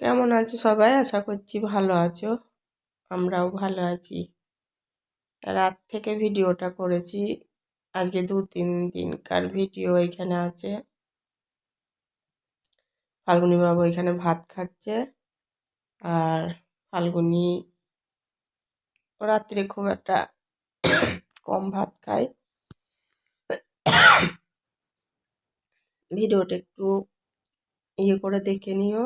কেমন আছো সবাই? আশা করছি ভালো আছো। আমরাও ভালো আছি। রাত থেকে ভিডিওটা করেছি। আজকে দু তিন দিনকার ভিডিও এখানে আছে। ফাল্গুনি বাবু এখানে ভাত খাচ্ছে। আর ফাল্গুনি রাত্রে খুব একটা কম ভাত খায়। ভিডিওটা একটু ইয়ে করে দেখে নিও।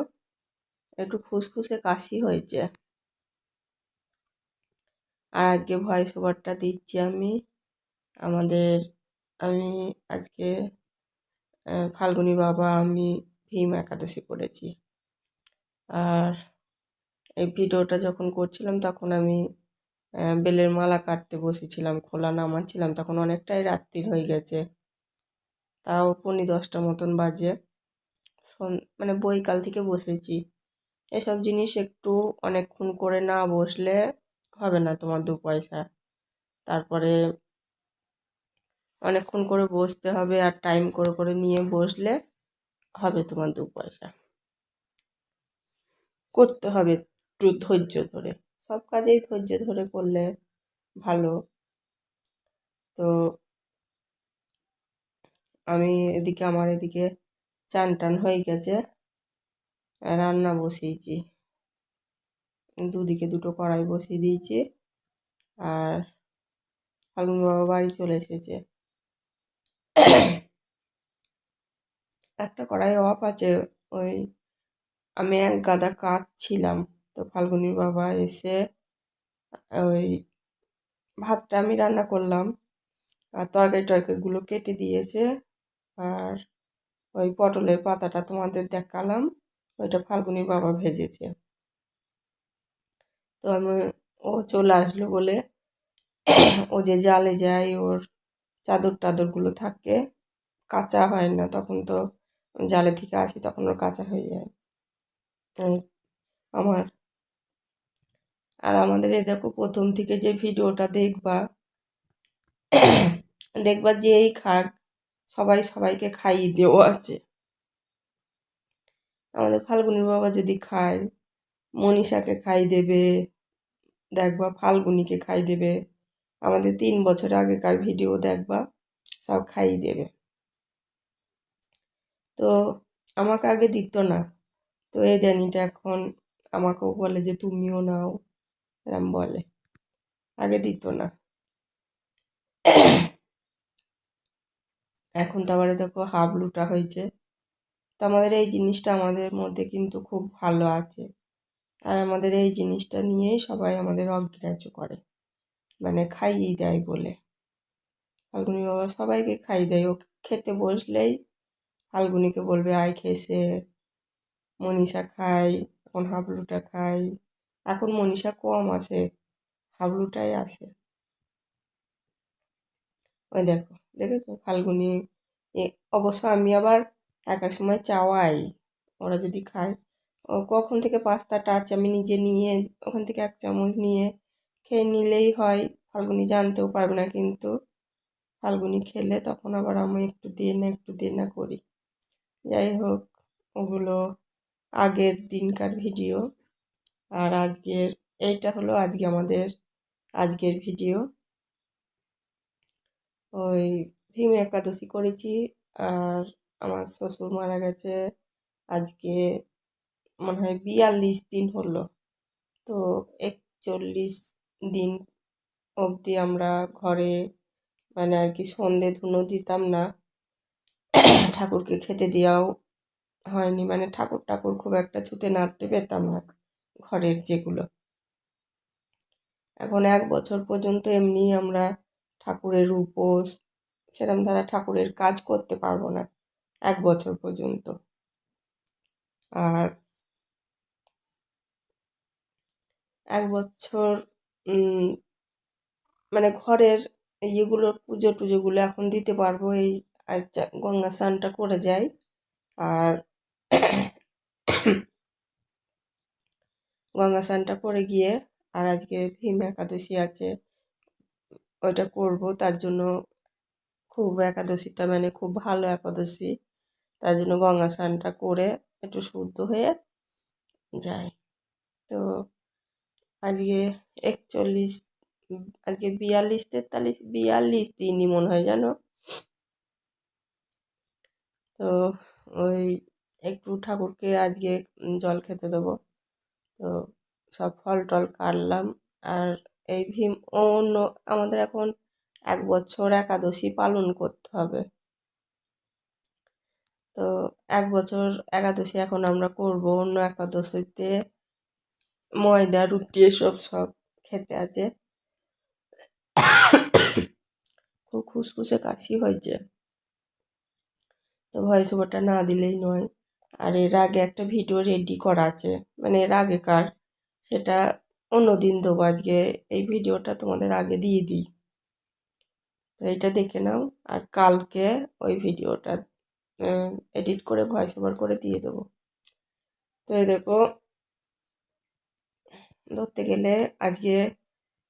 একটু ফুসফুসে কাশি হয়েছে। আর আজকে ভয়েস ওভারটা দিচ্ছি আমি। আমাদের, আমি আজকে ফাল্গুনি বাবা, আমি ভীম একাদশী করেছি। আর এই ভিডিওটা যখন করছিলাম তখন আমি বেলের মালা কাটতে বসেছিলাম, খোলা নামাচ্ছিলাম, তখন অনেকটাই রাত্রির হয়ে গেছে। তাও পনি দশটা মতন বাজে। মানে বইকাল থেকে বসেছি। এসব জিনিস একটু অনেকক্ষণ করে না বসলে হবে না তোমার দু পয়সা। তারপরে অনেকক্ষণ করে বসতে হবে আর টাইম করে করে নিয়ে বসলে হবে তোমার দু পয়সা। করতে হবে একটু ধৈর্য ধরে। সব কাজেই ধৈর্য ধরে করলে ভালো। তো আমি এদিকে, আমার এদিকে চান টান হয়ে গেছে। রান্না বসিয়েছি। দুদিকে দুটো কড়াই বসিয়ে দিয়েছি আর ফাল্গুন বাবা বাড়ি চলে এসেছে। একটা কড়াই অফ আছে, ওই আমি এক গাদা কাটছিলাম তো ফাল্গুনি বাবা এসে ওই ভাতটা আমি রান্না করলাম। আর তরকারি টরকারিগুলো কেটে দিয়েছে আর ওই পটলের পাতাটা তোমাদের দেখালাম। ওইটা ফাল্গুনি বাবা ভেজেছে। তো আমি, ও চলে আসলো বলে ও যে জালে যায়, ওর চাদর টাদরগুলো থাকে, কাঁচা হয় না, তখন তো জালে থেকে আসি, তখন ওর কাঁচা হয়ে যায়। আমার, আর আমাদের এ দেখো প্রথম থেকে যে ভিডিওটা দেখবা দেখবা যেই খাক, সবাই সবাইকে খাইয়ে দেওয়া আছে। আমাদের ফাল্গুনি বাবা যদি খায়, মনীষাকে খাই দেবে দেখবা ফাল্গুনিকে খাই দেবে, আমাদের তিন বছর আগেকার ভিডিও দেখবা, সব খাই দেবে। তো আমাকে আগে দিত না। তো এই দেনিটা এখন আমাকেও বলে যে তুমিও নাও, এরম বলে। আগে দিত না। এখন তো আবার দেখো হাবলুটা হয়েছে। তো আমাদের এই জিনিসটা আমাদের মধ্যে কিন্তু খুব ভালো আছে। আর আমাদের এই জিনিসটা নিয়েই সবাই আমাদের অগ্রাহ্য করে। মানে খাইয়েই দেয় বলে। ফাল্গুনি বাবা সবাইকে খাইয়ে দেয়। ও খেতে বসলেই ফাল্গুনিকে বলবে, আয় খেয়েছে মনীষা খাই এখন হাবলুটা খাই এখন মনীষা কম আছে হাবলুটাই আছে ওই দেখো, দেখেছ? ফাল্গুনি অবশ্য আমি আবার এক এক সময় চাওয়াই। ওরা যদি খায়। ও কখন থেকে পাস্তাটা আছে আমি নিজে নিয়ে, ওখান থেকে এক চামচ নিয়ে খেয়ে নিলেই হয়। ফাল্গুনি জানতেও পারবে না কিন্তু ফাল্গুনি খেলে তখন আবার আমি একটু দিয়ে না, একটু দিয়ে না করি। যাই হোক, ওগুলো আগের দিনকার ভিডিও। আর আজকের, এইটা হলো আজকে আমাদের আজকের ভিডিও। ওই ভীম একাদশী করেছি। আর আমার শ্বশুর মারা গেছে। আজকে মনে হয় বিয়াল্লিশ দিন হলো। তো একচল্লিশ দিন অবধি আমরা ঘরে মানে আর কি সন্ধে ধুনো দিতাম না। ঠাকুরকে খেতে দেওয়াও হয়নি। মানে ঠাকুর ঠাকুর খুব একটা ছুতে নাড়তে পেতাম না ঘরের যেগুলো। এখন এক বছর পর্যন্ত এমনি আমরা ঠাকুরের উপোস সেরকম দ্বারা ঠাকুরের কাজ করতে পারব না। এক বছর পর্যন্ত। আর এক বছর মানে ঘরের ইয়েগুলো, পুজো টুজোগুলো এখন দিতে পারব এই গঙ্গা স্নানটা করে যাই। আর গঙ্গা স্নানটা করে গিয়ে আর আজকে ভীম একাদশী আছে, ওইটা করব। তার জন্য খুব একাদশীটা মানে খুব ভালো একাদশী। তার জন্য গঙ্গা স্নানটা করে একটু শুদ্ধ হয়ে যায়। তো আজকে একচল্লিশ, আজকে বিয়াল্লিশ তেতাল্লিশ, বিয়াল্লিশ দিনই মনে হয় জানো? তো ওই একটু ঠাকুরকে আজকে জল খেতে দেবো। তো সব ফল টল কাটলাম আর এই ভীম অন্য আমাদের এখন এক বছর একাদশী পালন করতে হবে। তো এক বছর একাদশী এখন আমরা করব, অন্য একাদশীতে ময়দা, রুটি এসব সব খেতে আছে। খুব খুসখুসে কাশি হয়েছে। তো ভয়েস ওভারটা না দিলেই নয়। আর এর আগে একটা ভিডিও রেডি করা আছে। মানে এর আগেকার। সেটা অন্য দিন দেবো আজকে। এই ভিডিওটা তোমাদের আগে দিয়ে দিই। তো এইটা দেখে নাও। আর কালকে ওই ভিডিওটা এডিট করে ভয়েস ওভার করে দিয়ে দেবো। তো দেখো, ধরতে গেলে আজকে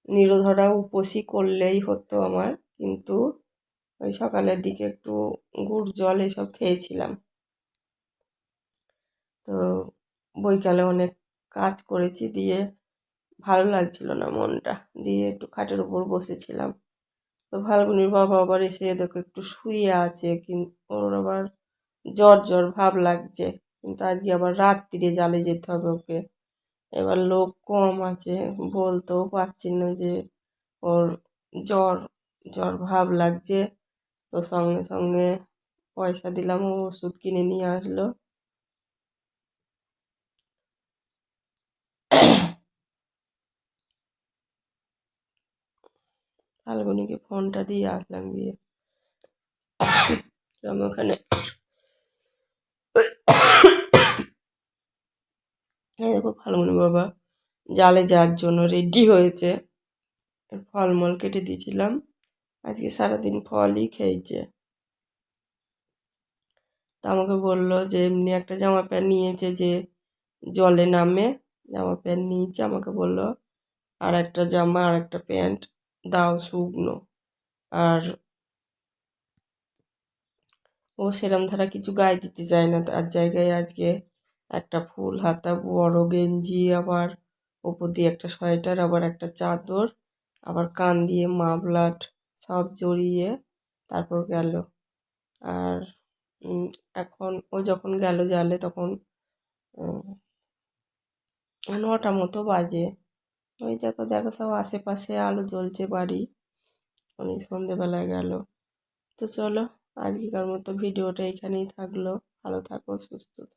নিরোধরা উপসী করলেই হতো আমার, কিন্তু ওই সকালের দিকে একটু গুড় জল এসব খেয়েছিলাম। তো বৈকালে অনেক কাজ করেছি, দিয়ে ভালো লাগছিল না মনটা, দিয়ে একটু খাটের উপর বসেছিলাম। তো ফাল্গুনির বাবা আবার এসে দেখো, একটু শুয়ে আছে কিন্তু ওর আবার জ্বর জ্বর ভাব লাগছে। কিন্তু আজকে আবার রাত্রিরে জালে যেতে হবে ওকে। এবার লোক কম আছে, বলতেও পারছি না যে ওর জ্বর জ্বর ভাব লাগছে। তো সঙ্গে সঙ্গে পয়সা দিলাম, ও ওষুধ কিনে নিয়ে আসলো। ফাল্গুনিকে ফোনটা দিয়ে আসলাম আমি ওখানে দেখো ফাল্গুনি বাবা জালে যাওয়ার জন্য রেডি হয়েছে। ফলমূল কেটে দিয়েছিলাম। আজকে সারাদিন ফলই খেয়েছে। তা আমাকে বলল যে, এমনি একটা জামা প্যান্ট নিয়েছে যে জলে নামে, জামা প্যান্ট নিয়েছে। আমাকে বলল, আর একটা জামা, আর একটা প্যান্ট। দাও শুকনো। আর ও সেরম ধারা কিছু গায়ে দিতে চায় না। তার জায়গায় আজকে একটা ফুল হাতা, বড় গেঞ্জি, আবার ওপর দিয়ে একটা সোয়েটার, আবার একটা চাদর, আবার কান দিয়ে মাফলার সব জড়িয়ে তারপর গেল। আর এখন ও যখন গেল জালে তখন নটা মতো বাজে। ওই দেখো দেখো সব আশেপাশে আলো জ্বলছে বাড়ি। অনেক সন্ধেবেলায় গেল। তো চলো, আজকেকার মতো ভিডিওটা এখানেই থাকল। ভালো থাকো, সুস্থ থাকো।